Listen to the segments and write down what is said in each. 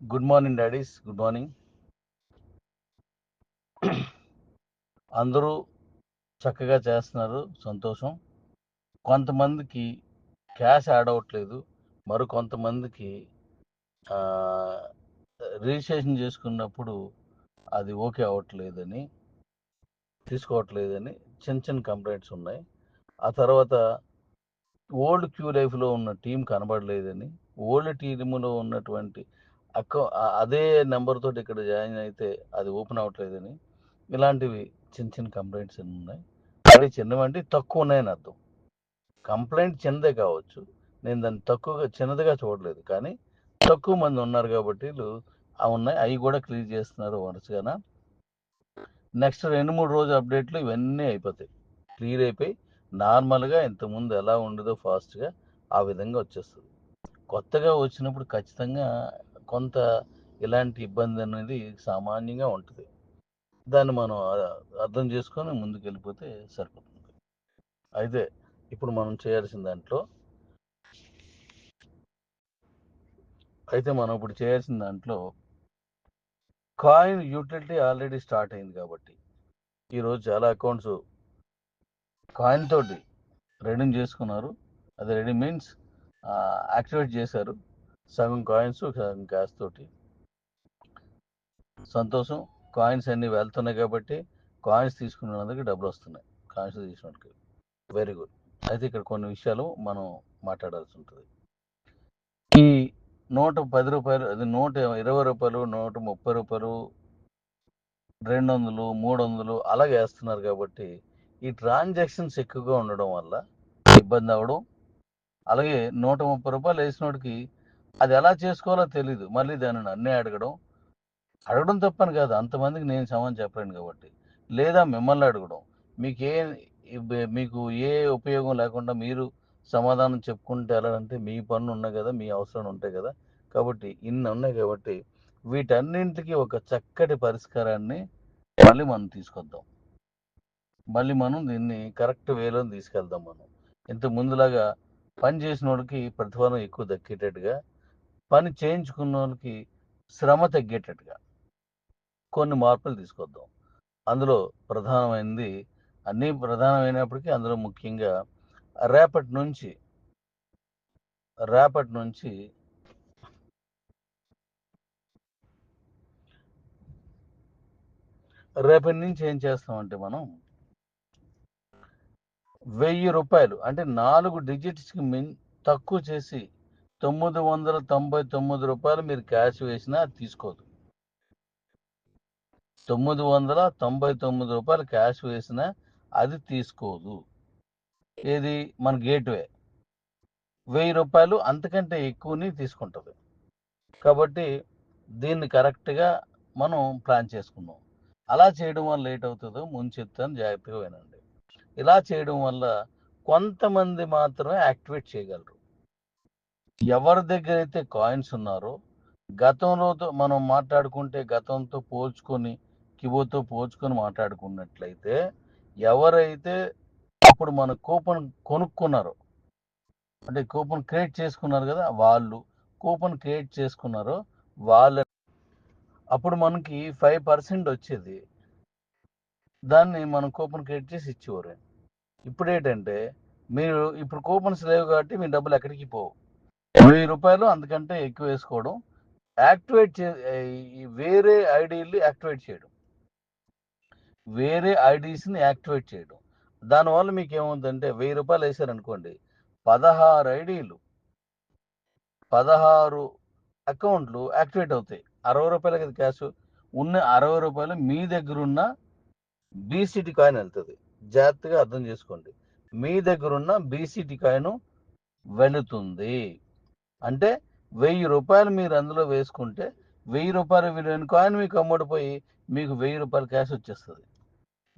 Good morning daddies good morning అందరూ చక్కగా చేస్తున్నారు. సంతోషం. కొంతమందికి క్యాష్ యాడ్ అవ్వట్లేదు. మరి కొంతమందికి రిజిస్ట్రేషన్ చేసుకున్నప్పుడు అది ఓకే అవ్వట్లేదని తీసుకోవట్లేదని చిన్న చిన్న కంప్లైంట్స్ ఉన్నాయి. ఆ తర్వాత ఓల్డ్ క్యూ లైఫ్లో ఉన్న టీం కనబడలేదని ఓల్డ్ టీంలో ఉన్నటువంటి అక్క అదే నెంబర్ తోటి ఇక్కడ జాయిన్ అయితే అది ఓపెన్ అవ్వట్లేదని ఇలాంటివి చిన్న చిన్న కంప్లైంట్స్ ఎన్ని ఉన్నాయి? అది చిన్నవంటే తక్కువ ఉన్నాయని అర్థం. కంప్లైంట్ చిన్నదే కావచ్చు. నేను దాన్ని తక్కువగా చిన్నదిగా చూడలేదు. కానీ తక్కువ మంది ఉన్నారు కాబట్టి వీళ్ళు అవి ఉన్నాయి. అవి కూడా క్లియర్ చేస్తున్నారు వరుసగాన నెక్స్ట్ రెండు మూడు రోజు అప్డేట్లు ఇవన్నీ అయిపోతాయి. క్లియర్ అయిపోయి నార్మల్గా ఇంతకుముందు ఎలా ఉండదో ఫాస్ట్గా ఆ విధంగా వచ్చేస్తుంది. కొత్తగా వచ్చినప్పుడు ఖచ్చితంగా కొంత ఇలాంటి ఇబ్బంది అనేది సామాన్యంగా ఉంటుంది. దాన్ని మనం అర్థం చేసుకొని ముందుకు వెళ్ళిపోతే సరిపోతుంది. అయితే ఇప్పుడు మనం చేయాల్సిన దాంట్లో అయితే మనం ఇప్పుడు చేయాల్సిన దాంట్లో కాయిన్ యూటిలిటీ ఆల్రెడీ స్టార్ట్ అయింది కాబట్టి ఈరోజు చాలా అకౌంట్స్ కాయిన్ తోటి రెడీమ్ చేసుకున్నారు. అది రెడీ మీన్స్ యాక్టివేట్ చేశారు. సగం కాయిన్స్ సగం క్యాష్ తోటి. సంతోషం. కాయిన్స్ అన్నీ వెళ్తున్నాయి కాబట్టి కాయిన్స్ తీసుకున్నందుకు డబ్బులు వస్తున్నాయి. కాయిన్స్ తీసుకున్నట్టుకి వెరీ గుడ్ అయితే ఇక్కడ కొన్ని విషయాలు మనం మాట్లాడాల్సి ఉంటుంది. ఈ నూట పది రూపాయలు అది నూట ఇరవై రూపాయలు నూట ముప్పై రూపాయలు రెండు వందలు మూడు వందలు అలాగే వేస్తున్నారు కాబట్టి ఈ ట్రాన్సాక్షన్స్ ఎక్కువగా ఉండడం వల్ల ఇబ్బంది అవ్వడం అలాగే నూట ముప్పై రూపాయలు వేసినోడికి అది ఎలా చేసుకోవాలో తెలియదు మళ్ళీ దానిని అన్నీ అడగడం. అడగడం తప్పని కాదు. అంతమందికి నేను సమాధానం చెప్పలేను కాబట్టి. లేదా మిమ్మల్ని అడగడం. మీకు ఏ మీకు ఏ ఉపయోగం లేకుండా మీరు సమాధానం చెప్పుకుంటే వెళ్ళాలంటే మీ పనులు ఉన్నాయి కదా మీ అవసరాలు ఉంటాయి కదా. కాబట్టి ఇన్ని ఉన్నాయి కాబట్టి వీటన్నింటికి ఒక చక్కటి పరిష్కారాన్ని మళ్ళీ మనం తీసుకొద్దాం. మళ్ళీ మనం దీన్ని కరెక్ట్ వేలో తీసుకెళ్దాం మనం. ఇంత ముందులాగా పని చేసిన వాళ్ళకి ప్రతిఫలం ఎక్కువ దక్కేటట్టుగా పని చేయించుకున్న వాళ్ళకి శ్రమ తగ్గేటట్టుగా కొన్ని మార్పులు తీసుకొద్దాం. అందులో ప్రధానమైనది అన్నీ ప్రధానమైనప్పటికీ అందులో ముఖ్యంగా రేపటి నుంచి రేపటి నుంచి రేపటి నుంచి ఏం చేస్తామంటే మనం వెయ్యి రూపాయలు అంటే నాలుగు డిజిట్స్కి మిన్ తక్కువ చేసి తొమ్మిది వందల తొంభై తొమ్మిది రూపాయలు మీరు క్యాష్ వేసినా అది తీసుకోదు. తొమ్మిది వందల తొంభై తొమ్మిది రూపాయలు క్యాష్ వేసినా అది తీసుకోదు. ఏది? మన గేట్వే. వెయ్యి రూపాయలు అంతకంటే ఎక్కువని తీసుకుంటుంది. కాబట్టి దీన్ని కరెక్ట్గా మనం ప్లాన్ చేసుకున్నాం. అలా చేయడం వల్ల లేట్ అవుతుందో ముందు చెప్తాను జాగ్రత్తగా వినండి. ఇలా చేయడం వల్ల కొంతమంది మాత్రమే యాక్టివేట్ చేయగలరు. ఎవరి దగ్గర అయితే కాయిన్స్ ఉన్నారో గతంలో మనం మాట్లాడుకుంటే గతంతో పోల్చుకొని కిబోతో పోల్చుకొని మాట్లాడుకున్నట్లయితే ఎవరైతే అప్పుడు మన కూపన్ కొనుక్కున్నారో అంటే కూపన్ క్రియేట్ చేసుకున్నారు కదా వాళ్ళు కూపన్ క్రియేట్ చేసుకున్నారో వాళ్ళ అప్పుడు మనకి ఫైవ్ పర్సెంట్ వచ్చేది. దాన్ని మనం కూపన్ క్రియేట్ చేసి ఇచ్చేవారు. ఇప్పుడు ఏంటంటే మీరు ఇప్పుడు కూపన్స్ లేవు కాబట్టి మీ డబ్బులు ఎక్కడికి పోవు. వెయ్యి రూపాయలు అందుకంటే ఎక్కువ వేసుకోవడం యాక్టివేట్ చే వేరే ఐడీలు యాక్టివేట్ చేయడం. వేరే ఐడీస్ని యాక్టివేట్ చేయడం. దానివల్ల మీకు ఏమవుతుందంటే వెయ్యి రూపాయలు వేసారనుకోండి పదహారు ఐడీలు పదహారు అకౌంట్లు యాక్టివేట్ అవుతాయి. అరవై రూపాయలకి కదా క్యాష్ ఉన్న అరవై రూపాయలు మీ దగ్గర ఉన్న బీసీటీ కాయిన్ వెళ్తుంది. జాగ్రత్తగా అర్థం చేసుకోండి. మీ దగ్గరున్న బీసీటీ కాయిన్ వెళుతుంది. అంటే వెయ్యి రూపాయలు మీరు అందులో వేసుకుంటే వెయ్యి రూపాయల విలువైన కాయిన్ మీకు అమ్ముడిపోయి మీకు వెయ్యి రూపాయల క్యాష్ వచ్చేస్తుంది.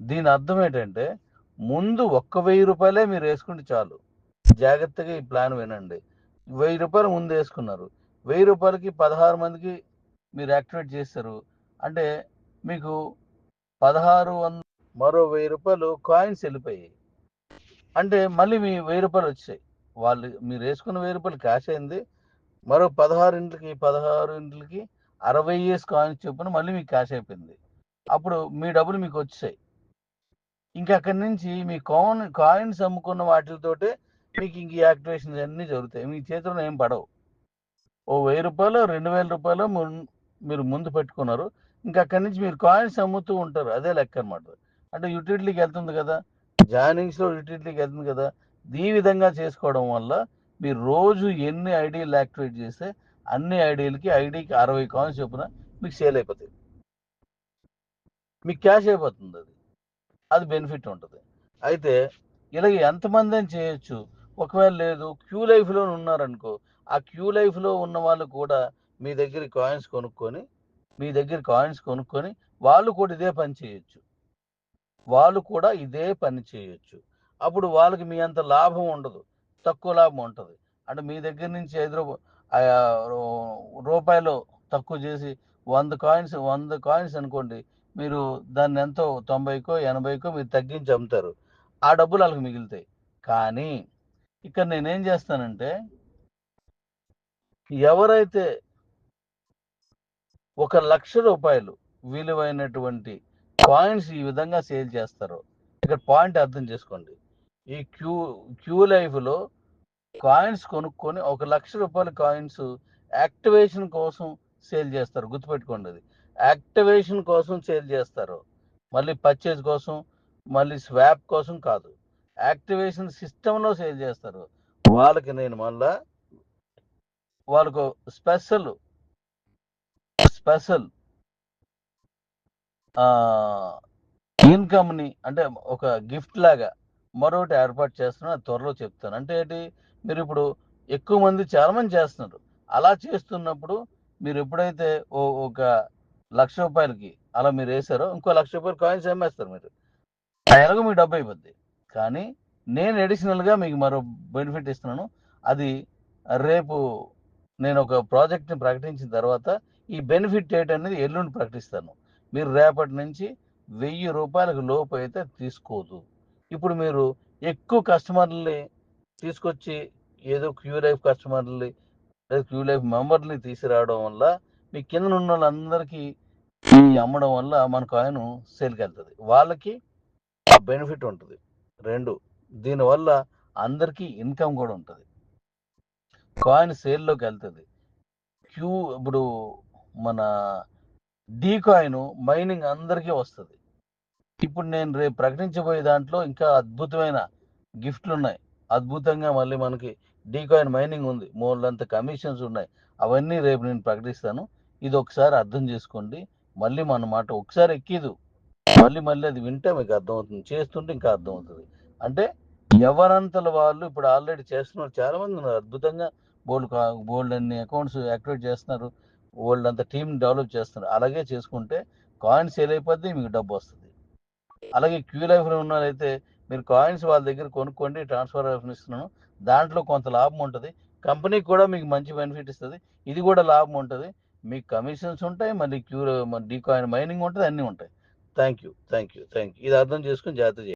దీని అర్థం ఏంటంటే ముందు ఒక్క వెయ్యి రూపాయలే మీరు వేసుకుంటే చాలు. జాగ్రత్తగా ఈ ప్లాన్ వినండి. వెయ్యి రూపాయలు ముందు వేసుకున్నారు. వెయ్యి రూపాయలకి పదహారు మందికి మీరు యాక్టివేట్ చేస్తారు అంటే మీకు పదహారు వంద మరో వెయ్యి రూపాయలు కాయిన్స్ వెళ్ళిపోయాయి. అంటే మళ్ళీ మీ వెయ్యి రూపాయలు వచ్చాయి. వాళ్ళు మీరు వేసుకున్న వెయ్యి రూపాయలు క్యాష్ అయింది. మరో పదహారు ఇంట్లకి పదహారు ఇంట్లకి అరవై ఇయర్స్ కాయిన్స్ చొప్పున మళ్ళీ మీకు క్యాష్ అయిపోయింది. అప్పుడు మీ డబ్బులు మీకు వచ్చాయి ఇంకా అక్కడి నుంచి మీ కాయిన్ కాయిన్స్ అమ్ముకున్న వాటితోటే మీకు ఇంక ఈ యాక్టివేషన్స్ అన్నీ జరుగుతాయి. మీ చేతిలో ఏం పడవు. ఓ వెయ్యి రూపాయలు రెండు వేల రూపాయలు మీరు ముందు పెట్టుకున్నారు. ఇంకా అక్కడి నుంచి మీరు కాయిన్స్ అమ్ముతూ ఉంటారు. అదే లెక్క అనమాట అంటే యూటిలిటీకి వెళ్తుంది కదా. జాయినింగ్స్లో యూటిలిటీకి వెళ్తుంది కదా. ఈ విధంగా చేసుకోవడం వల్ల మీరు రోజు ఎన్ని ఐడీలు యాక్టివేట్ చేస్తే అన్ని ఐడీలకి ఐడీకి అరవై కాయిన్స్ చొప్పున మీకు సేల్ అయిపోతాయి. మీకు క్యాష్ అయిపోతుంది అది. అది బెనిఫిట్ ఉంటుంది. అయితే ఇలాగ ఎంతమంది అని చేయొచ్చు. ఒకవేళ లేదు క్యూ లైఫ్లో ఉన్నారనుకో ఆ క్యూ లైఫ్లో ఉన్న వాళ్ళు కూడా మీ దగ్గర కాయిన్స్ కొనుక్కొని మీ దగ్గర కాయిన్స్ కొనుక్కొని వాళ్ళు కూడా ఇదే పని చేయొచ్చు. వాళ్ళు కూడా ఇదే పని చేయొచ్చు. అప్పుడు వాళ్ళకి మీ అంత లాభం ఉండదు. తక్కువ లాభం ఉంటుంది. అంటే మీ దగ్గర నుంచి ఐదు రూపాయలు తక్కువ చేసి వంద కాయిన్స్ వంద కాయిన్స్ అనుకోండి మీరు దాన్ని ఎంతో తొంభైకో ఎనభైకో మీరు తగ్గించి అమ్ముతారు. ఆ డబ్బులు వాళ్ళకి మిగులుతాయి. కానీ ఇక్కడ నేనేం చేస్తానంటే ఎవరైతే ఒక లక్ష రూపాయలు విలువైనటువంటి కాయిన్స్ ఈ విధంగా సేల్ చేస్తారో ఇక్కడ పాయింట్ అర్థం చేసుకోండి. ఈ క్యూ క్యూ లైఫ్లో కాయిన్స్ కొనుక్కొని ఒక లక్ష రూపాయల కాయిన్స్ యాక్టివేషన్ కోసం సేల్ చేస్తారు. గుర్తుపెట్టుకోండి అది యాక్టివేషన్ కోసం సేల్ చేస్తారు. మళ్ళీ పర్చేజ్ కోసం మళ్ళీ స్వాప్ కోసం కాదు. యాక్టివేషన్ సిస్టంలో సేల్ చేస్తారు. వాళ్ళకి నేను మళ్ళా వాళ్ళకు స్పెషల్ స్పెషల్ ఇన్కమ్ని అంటే ఒక గిఫ్ట్ లాగా మరొకటి ఏర్పాటు చేస్తున్నాను అది త్వరలో చెప్తాను. అంటే ఏంటి? మీరు ఇప్పుడు ఎక్కువ మంది చాలా మంది చేస్తున్నారు. అలా చేస్తున్నప్పుడు మీరు ఎప్పుడైతే ఓ ఒక లక్ష రూపాయలకి అలా మీరు వేసారో ఇంకో లక్ష రూపాయలు కాయిన్స్ అమ్మేస్తారు మీరు. ఎలాగో మీకు డబ్బు అయిపోద్ది. కానీ నేను అడిషనల్గా మీకు మరో బెనిఫిట్ ఇస్తున్నాను. అది రేపు నేను ఒక ప్రాజెక్ట్ని ప్రకటించిన తర్వాత ఈ బెనిఫిట్ డేట్ అనేది ఎల్లుండి ప్రకటిస్తాను. మీరు రేపటి నుంచి వెయ్యి రూపాయలకు లోపు అయితే తీసుకోదు. ఇప్పుడు మీరు ఎక్కువ కస్టమర్ని తీసుకొచ్చి ఏదో క్యూ లైఫ్ కస్టమర్ని లేదా క్యూ లైఫ్ మెంబర్ని తీసుకురావడం వల్ల మీ కింద ఉన్న వాళ్ళందరికీ ఈ అమ్మడం వల్ల మన కాయిన్ సేల్కి వెళ్తుంది. వాళ్ళకి ఆ బెనిఫిట్ ఉంటుంది. రెండు దీనివల్ల అందరికీ ఇన్కమ్ కూడా ఉంటుంది. కాయిన్ సేల్లోకి వెళ్తుంది. క్యూ ఇప్పుడు మన డీ కాయిన్ మైనింగ్ అందరికీ వస్తుంది. ఇప్పుడు నేను రేపు ప్రకటించబోయే దాంట్లో ఇంకా అద్భుతమైన గిఫ్ట్లు ఉన్నాయి. అద్భుతంగా మళ్ళీ మనకి డీ కాయిన్ మైనింగ్ ఉంది. మూలంత కమిషన్స్ ఉన్నాయి. అవన్నీ రేపు నేను ప్రకటిస్తాను. ఇది ఒకసారి అర్థం చేసుకోండి. మళ్ళీ మన మాట ఒకసారి ఎక్కిదు. మళ్ళీ మళ్ళీ అది వింటే మీకు అర్థమవుతుంది. చేస్తుంటే ఇంకా అర్థమవుతుంది. అంటే ఎవరంతల వాళ్ళు ఇప్పుడు ఆల్రెడీ చేస్తున్నారు. చాలా మంది ఉన్నారు. అద్భుతంగా బోల్డ్ బోల్డ్ అన్ని అకౌంట్స్ యాక్టివేట్ చేస్తున్నారు. బోల్డ్ అంత టీం డెవలప్ చేస్తున్నారు. అలాగే చేసుకుంటే కాయిన్ సేల్ అయిపోద్ది మీకు డబ్బు వస్తుంది. అలాగే క్యూ లైఫ్లో ఉన్న వాళ్ళైతే మీరు కాయిన్స్ వాళ్ళ దగ్గర కొనుక్కోండి ట్రాన్స్ఫర్ ఆప్షన్ ఇస్తున్నాను. దాంట్లో కొంత లాభం ఉంటుంది. కంపెనీకి కూడా మీకు మంచి బెనిఫిట్ ఇస్తుంది. ఇది కూడా లాభం ఉంటుంది. మీకు కమిషన్స్ ఉంటాయి మళ్ళీ క్యూ డీ కాయిన్ మైనింగ్ ఉంటుంది అన్నీ ఉంటాయి. Thank you thank you thank you ఇది అర్థం చేసుకుని జాగ్రత్త